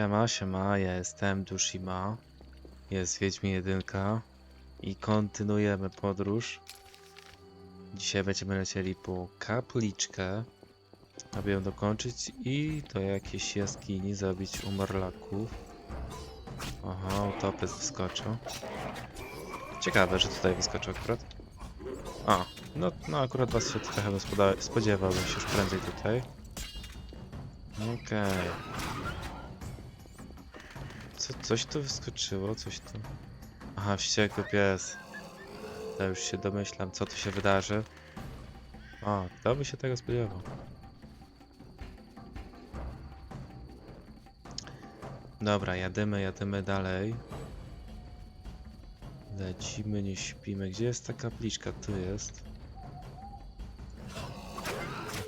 Siema, siema, ja jestem Dushima. Jest Wiedźmin 1 i kontynuujemy podróż. Dzisiaj będziemy lecieli po kapliczkę, aby ją dokończyć i do jakiejś jaskini zabić umarlaków. Aha, utopec wyskoczył. Ciekawe, że tutaj wyskoczył akurat. A, no, no akurat was się trochę spodziewałbym się już prędzej tutaj. Okej. Co, coś tu wyskoczyło, coś tu... Aha, wściekły pies. To już się domyślam, co tu się wydarzy. O, kto by się tego spodziewał? Dobra, jadymy, jadymy dalej. Lecimy, nie śpimy. Gdzie jest ta kapliczka? Tu jest.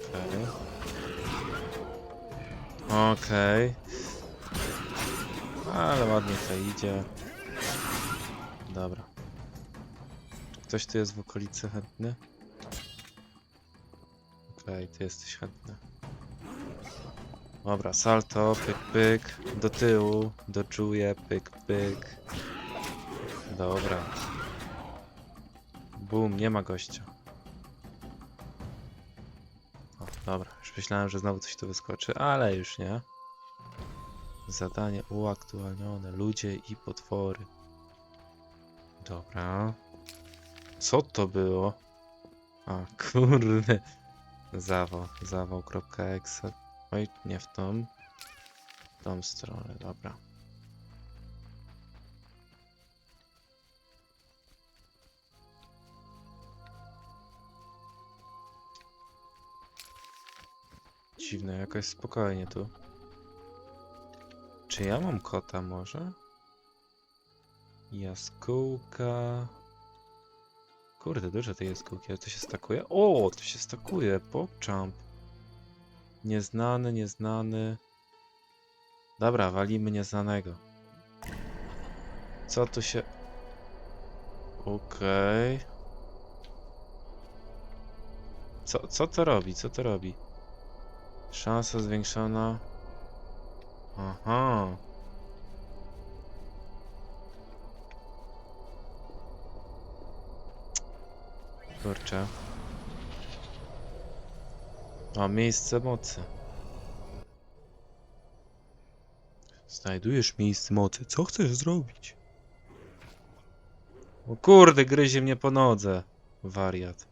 Okej. Okej. Ale ładnie to idzie. Dobra. Ktoś tu jest w okolicy chętny? Okej, ty jesteś chętny. Dobra, salto, pyk, pyk, do tyłu, doczuję, pyk, pyk. Dobra. Bum, nie ma gościa. O, dobra, już myślałem, że znowu coś tu wyskoczy, ale już nie. Zadanie uaktualnione. Ludzie i potwory. Dobra. Co to było? A, kurde. Zawał, zawał.exe. Oj, nie w tą. W tą stronę, dobra. Dziwne, jakoś spokojnie tu. Czy ja mam kota może? Jaskółka. Kurde, dużo tej jaskółki, ale to się stakuje? O, to się stakuje, PogChamp. Nieznany, nieznany. Dobra, walimy nieznanego. Co tu się... Okej. Co, co to robi? Co to robi? Szansa zwiększona. Aha. Kurczę. O, miejsce mocy. Znajdujesz miejsce mocy. Co chcesz zrobić? O kurde, gryzie mnie po nodze. Wariat.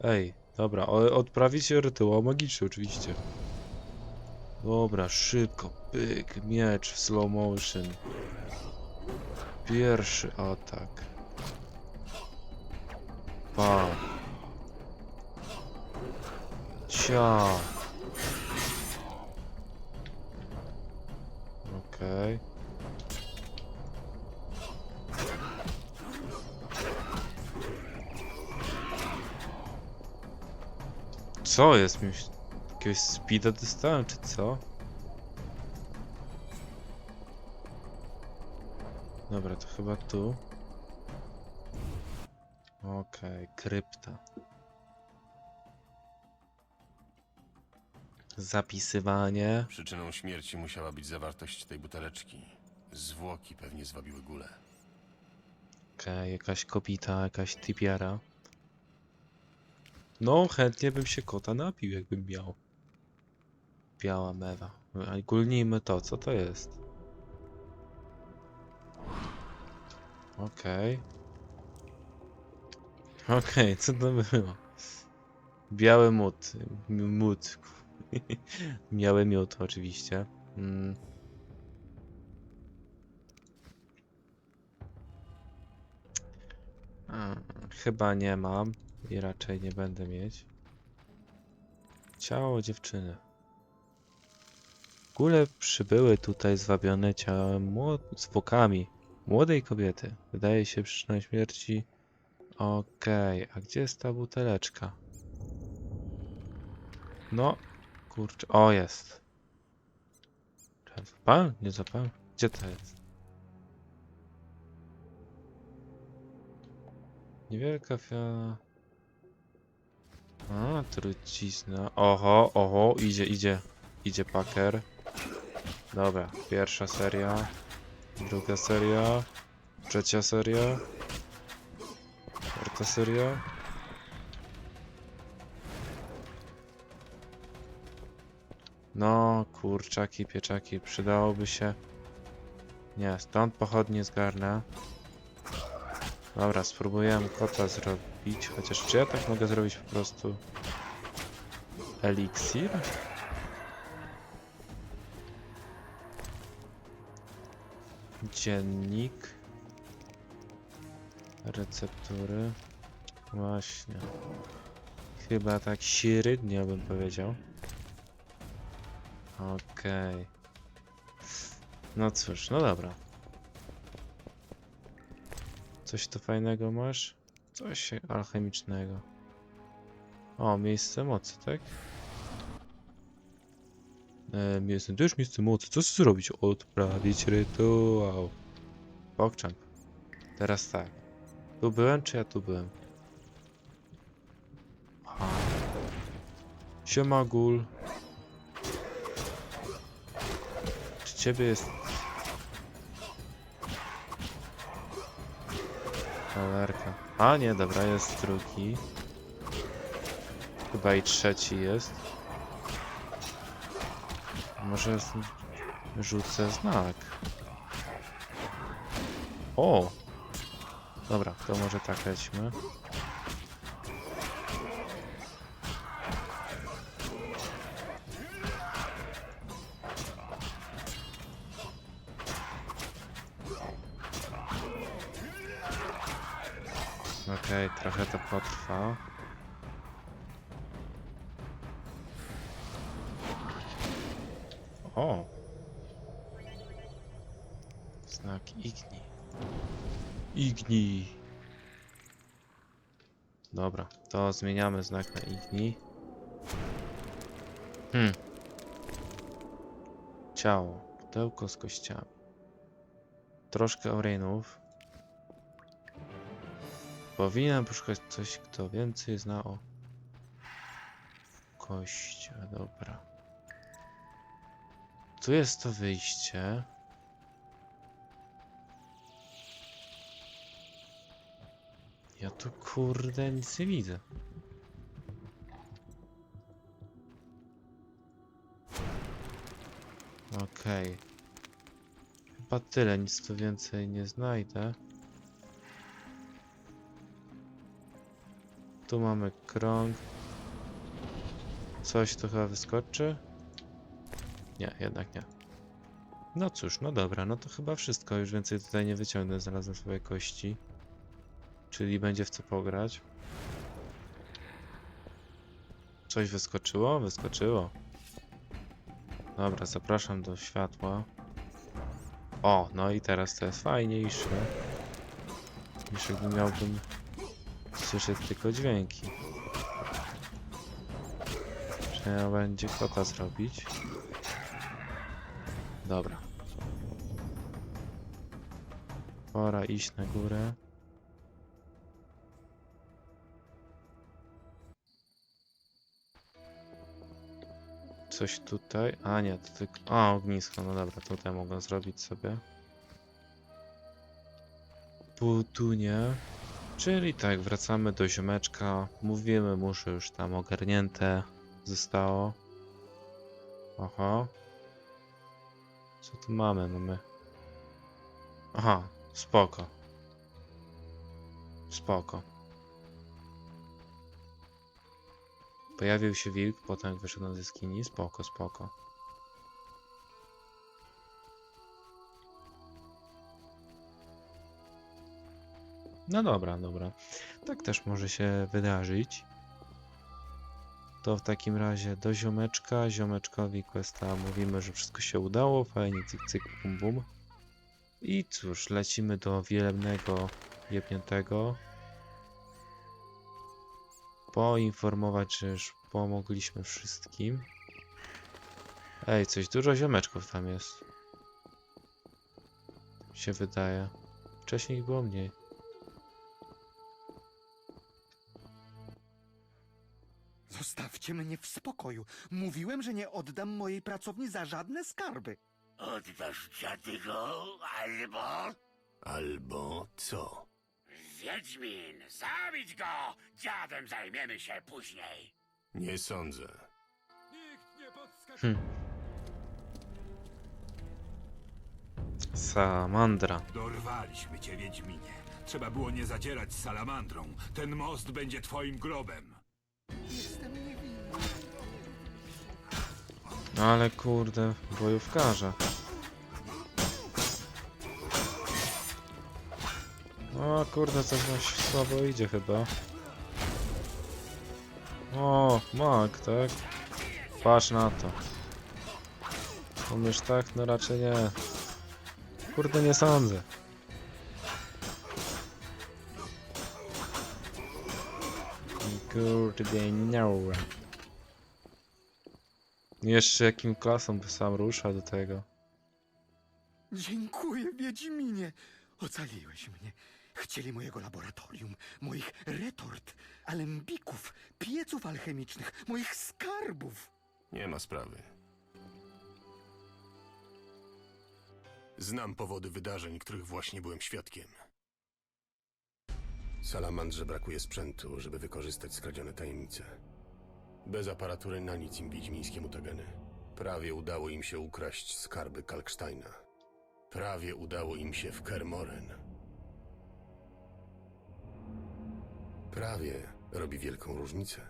Ej, dobra, odprawić rytuał magiczny oczywiście. Dobra, szybko, pyk, miecz w slow motion. Pierwszy atak. Pa. Cia. Okej. Co jest? Mi jakiegoś speeda dostałem, czy co? Dobra, to chyba tu. Okej, krypta. Zapisywanie. Przyczyną śmierci musiała być zawartość tej buteleczki. Zwłoki pewnie zwabiły gulę. Okej, jakaś kobita, jakaś typiara. No, chętnie bym się kota napił, jakbym miał. Biała mewa. Gulnijmy to, co to jest? Okej. Okej, co to było? Biały mód. Mód. Biały miód, oczywiście. Mm. Chyba nie mam i raczej nie będę mieć. Ciało dziewczyny. Góle przybyły tutaj zwabione ciałem młod- zwłokami młodej kobiety. Wydaje się przyczyną śmierci. Okej, a gdzie jest ta buteleczka? No, kurczę, o jest. Czy? Nie zapałem? Gdzie to jest? Niewielka fiala. A, trucizna. Oho, oho, idzie, idzie. Idzie paker. Dobra, pierwsza seria. Druga seria. Trzecia seria. Czwarta seria. No, kurczaki, pieczaki, przydałoby się. Nie, stąd pochodnie zgarnę. Dobra, spróbujemy kota zrobić, chociaż czy ja tak mogę zrobić po prostu eliksir? Dziennik. Receptury. Właśnie. Chyba tak średnio bym powiedział. Okej. No cóż, no dobra. Coś tu fajnego masz? Coś alchemicznego. O, miejsce mocy, tak? To już miejsce mocy. Co zrobić? Odprawić rytuał. Pokczamp. Teraz tak. Tu byłem, czy ja tu byłem? Aha. Siema, gul. Czy ciebie jest... Cholerka. A nie, dobra, jest drugi. Chyba i trzeci jest. Może rzucę znak. O! Dobra, to może tak lećmy. Okej, trochę to potrwa. O! Znak Igni. Igni. Dobra, to zmieniamy znak na Igni. Hmm. Ciało. Pudełko z kościami. Troszkę orejnów. Powinienem poszukać coś, kto więcej zna o kościach. Dobra. Tu jest to wyjście. Ja tu kurde nic nie widzę. Okej. Chyba tyle, nic tu więcej nie znajdę. Tu mamy krąg. Coś tu chyba wyskoczy? Nie, jednak nie. No cóż, no dobra, no to chyba wszystko. Już więcej tutaj nie wyciągnę. Znalazłem swoje kości. Czyli będzie w co pograć. Coś wyskoczyło? Wyskoczyło. Dobra, zapraszam do światła. O, no i teraz to jest fajniejsze. Niż jakby miałbym słyszeć tylko dźwięki. Trzeba będzie kota zrobić. Dobra. Pora iść na górę. Coś tutaj. A nie, to tylko. A, ognisko. No dobra, tutaj mogę zrobić sobie. Tu, tu nie. Czyli tak, wracamy do ziomeczka. Mówimy mu, że już tam ogarnięte zostało. Oho. Co tu mamy? Mamy. Aha, spoko. Spoko. Pojawił się wilk, potem wyszedł z jaskini. Spoko, spoko. No dobra, dobra. Tak też może się wydarzyć. To w takim razie do ziomeczka. Ziomeczkowi questa mówimy, że wszystko się udało. Fajnie, cyk, cyk, bum, bum. I cóż, lecimy do wielebnego jebniętego. Poinformować, że już pomogliśmy wszystkim. Ej, coś dużo ziomeczków tam jest. Się wydaje. Wcześniej ich było mniej. Zostawcie mnie w spokoju. Mówiłem, że nie oddam mojej pracowni za żadne skarby. Oddasz dziady go, albo... Albo co? Wiedźmin, zabić go! Dziadem zajmiemy się później. Nie sądzę. Salamandra. Dorwaliśmy cię, Wiedźminie. Trzeba było nie zadzierać z salamandrą. Ten most będzie twoim grobem. Ale kurde, bojówkarze. O kurde, coś nam słabo idzie chyba. O, mag, tak? Patrz na to. Umiesz tak? No raczej nie. Kurde, nie sądzę. Kurde, no. Jeszcze jakim klasą by sam rusza do tego. Dziękuję, Wiedźminie. Ocaliłeś mnie. Chcieli mojego laboratorium, moich retort, alembików, pieców alchemicznych, moich skarbów. Nie ma sprawy. Znam powody wydarzeń, których właśnie byłem świadkiem. Salamandrze brakuje sprzętu, żeby wykorzystać skradzione tajemnice. Bez aparatury na nic im wiedźmińskie mutageny. Prawie udało im się ukraść skarby Kalksteina. Prawie udało im się w Kermoren. Prawie robi wielką różnicę.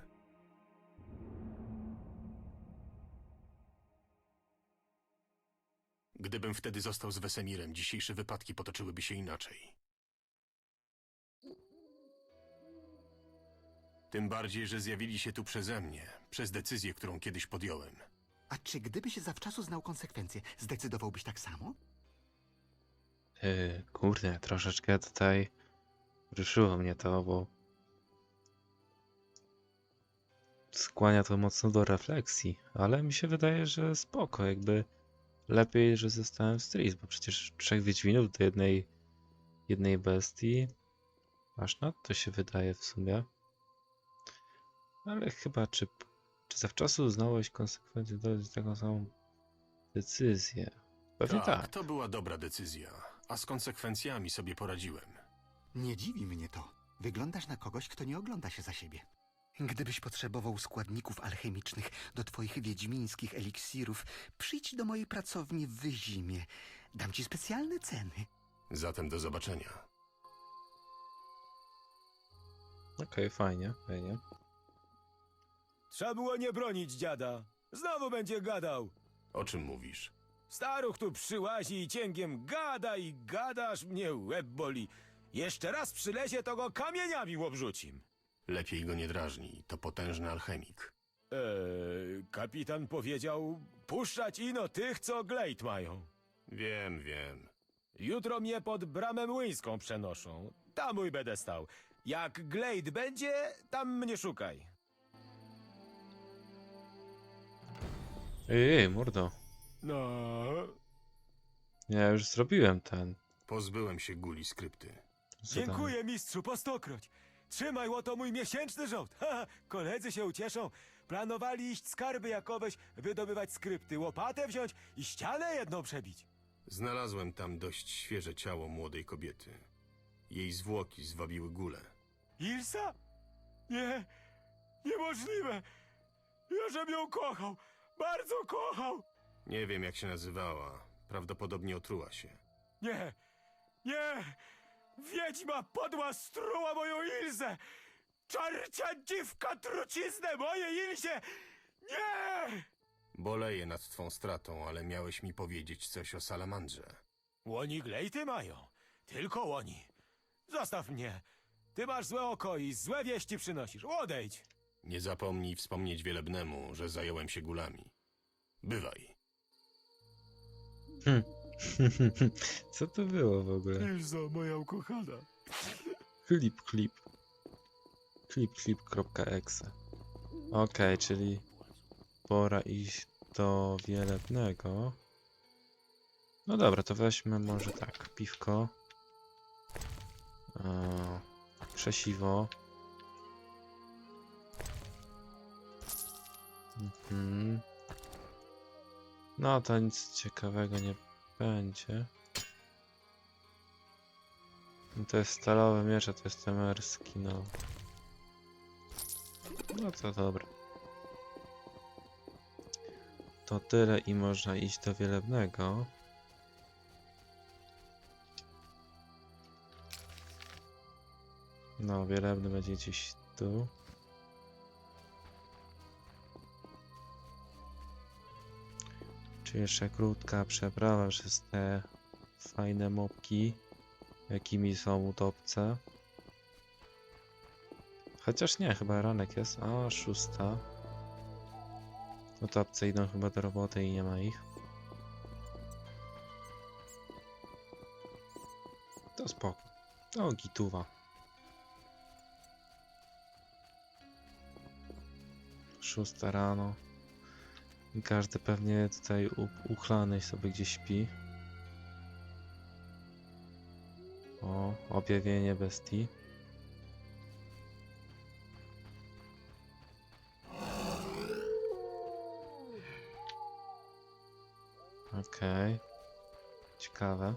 Gdybym wtedy został z Wesemirem, dzisiejsze wypadki potoczyłyby się inaczej. Tym bardziej, że zjawili się tu przeze mnie, przez decyzję, którą kiedyś podjąłem. A czy gdybyś zawczasu znał konsekwencje, zdecydowałbyś tak samo? Yy, kurde, troszeczkę tutaj ruszyło mnie to, bo skłania to mocno do refleksji, ale mi się wydaje, że spoko, jakby lepiej, że zostałem w Street, bo przecież trzech Wiedźminów do jednej jednej bestii, aż nadto się wydaje w sumie. Ale chyba, czy, czy zawczasu uznałeś konsekwencje, jest taką samą decyzję. Pewnie tak. to była dobra decyzja, a z konsekwencjami sobie poradziłem. Nie dziwi mnie to. Wyglądasz na kogoś, kto nie ogląda się za siebie. Gdybyś potrzebował składników alchemicznych do twoich wiedźmińskich eliksirów, przyjdź do mojej pracowni w Wyzimie. Dam ci specjalne ceny. Zatem do zobaczenia. Okej, fajnie, fajnie. Trzeba było nie bronić dziada. Znowu będzie gadał. O czym mówisz? Staruch tu przyłazi i cięgiem gada i gadasz mnie łeb boli. Jeszcze raz przylezie, to go kamieniami obrzucim. Lepiej go nie drażnij, to potężny alchemik. Eee, kapitan powiedział, puszczać ino tych, co glejt mają. Wiem, wiem. Jutro mnie pod bramę młyńską przenoszą. Tam mój będę stał. Jak glejt będzie, tam mnie szukaj. Ej, ej, mordo. No, Ja już zrobiłem ten. Pozbyłem się guli skrypty. zadanie. Dziękuję mistrzu po stokroć. Trzymaj łoto mój miesięczny żołd. Ha, koledzy się ucieszą. Planowali iść skarby jakoweś, wydobywać skrypty, łopatę wziąć i ścianę jedną przebić. Znalazłem tam dość świeże ciało młodej kobiety. Jej zwłoki zwabiły gulę. Ilsa? Nie, niemożliwe. Ja żem ją kochał, bardzo kochał. Nie wiem, jak się nazywała. Prawdopodobnie otruła się. Nie, nie, wiedźma podła struła moją Ilzę. Czarcia dziwka truciznę mojej Ilzie. Nie! Boleję nad twą stratą, ale miałeś mi powiedzieć coś o salamandrze. Łoni glejty mają. Tylko łoni. Zostaw mnie. Ty masz złe oko i złe wieści przynosisz. Odejdź. Nie zapomnij wspomnieć wielebnemu, że zająłem się gulami. Bywaj. Co to było w ogóle? Ilza, moja ukochana. Klip, klip. Klip, klip.exe. Okej, czyli pora iść do wielebnego. No dobra, to weźmy może tak, piwko. Eee, krzesiwo. Mhm. No to nic ciekawego nie będzie. No to jest stalowe miecze, to jest temerski, no. No to dobra. To tyle i można iść do wielebnego. No, wielebny będzie gdzieś tu. Czyli jeszcze krótka przeprawa przez te fajne mopki, jakimi są utopce. Chociaż nie, chyba ranek jest. A, szósta. Utopce idą chyba do roboty i nie ma ich. To spoko. To gituwa. Szósta rano. Każdy pewnie tutaj uchlany sobie gdzieś śpi. O, objawienie bestii. Okej. Ciekawe.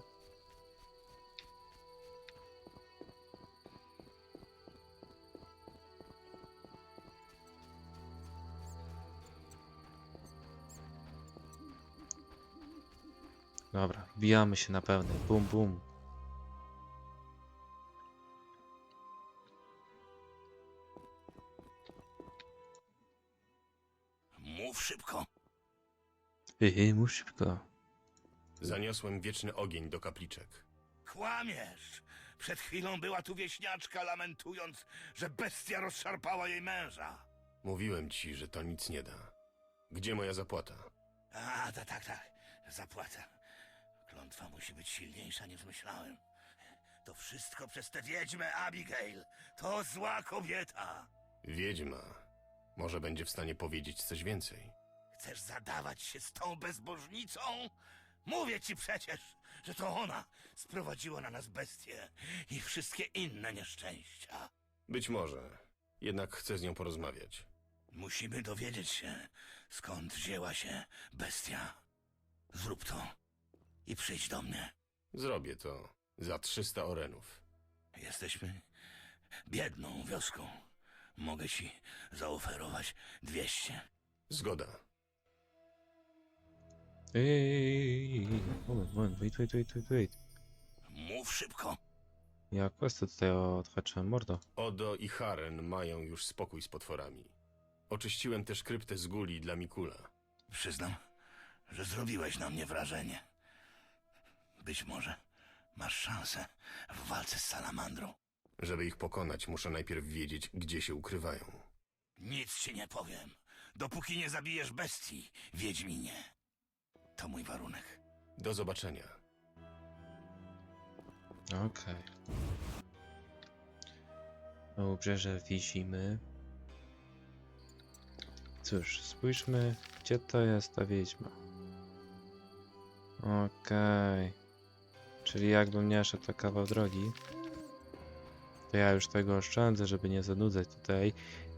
Dobra, wbijamy się na pełnej. Bum, bum. Mów szybko. Hehe, mów szybko. Zaniosłem wieczny ogień do kapliczek. Kłamiesz. Przed chwilą była tu wieśniaczka lamentując, że bestia rozszarpała jej męża. Mówiłem ci, że to nic nie da. Gdzie moja zapłata? A, tak, tak, tak. Zapłacę. Klątwa musi być silniejsza niż myślałem. To wszystko przez tę wiedźmę Abigail. To zła kobieta. Wiedźma. Może będzie w stanie powiedzieć coś więcej. Chcesz zadawać się z tą bezbożnicą? Mówię ci przecież, że to ona sprowadziła na nas bestię i wszystkie inne nieszczęścia. Być może. Jednak chcę z nią porozmawiać. Musimy dowiedzieć się, skąd wzięła się bestia. Zrób to i przyjdź do mnie. Zrobię to za 300 orenów. Jesteśmy biedną wioską. Mogę ci zaoferować 200. Zgoda. Ej, ej, ej, ej, moment, moment, wait, wait, wait, wait, wait. Mów szybko. Ja questy tutaj odhaczyłem, mordo. Odo i Haren mają już spokój z potworami. Oczyściłem też kryptę z guli dla Mikula. Przyznam, że zrobiłeś na mnie wrażenie. Być może masz szansę w walce z salamandrą. Żeby ich pokonać, muszę najpierw wiedzieć, gdzie się ukrywają. Nic ci nie powiem, dopóki nie zabijesz bestii, Wiedźminie. To mój warunek. Do zobaczenia. Okej. Na obrzeże widzimy. Cóż, spójrzmy, gdzie to jest ta wiedźma. Okej. Czyli jakbym nie szedł to kawał drogi, to ja już tego oszczędzę, żeby nie zanudzać tutaj.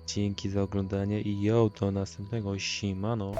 Dzięki za oglądanie i yo, do następnego. Siemano.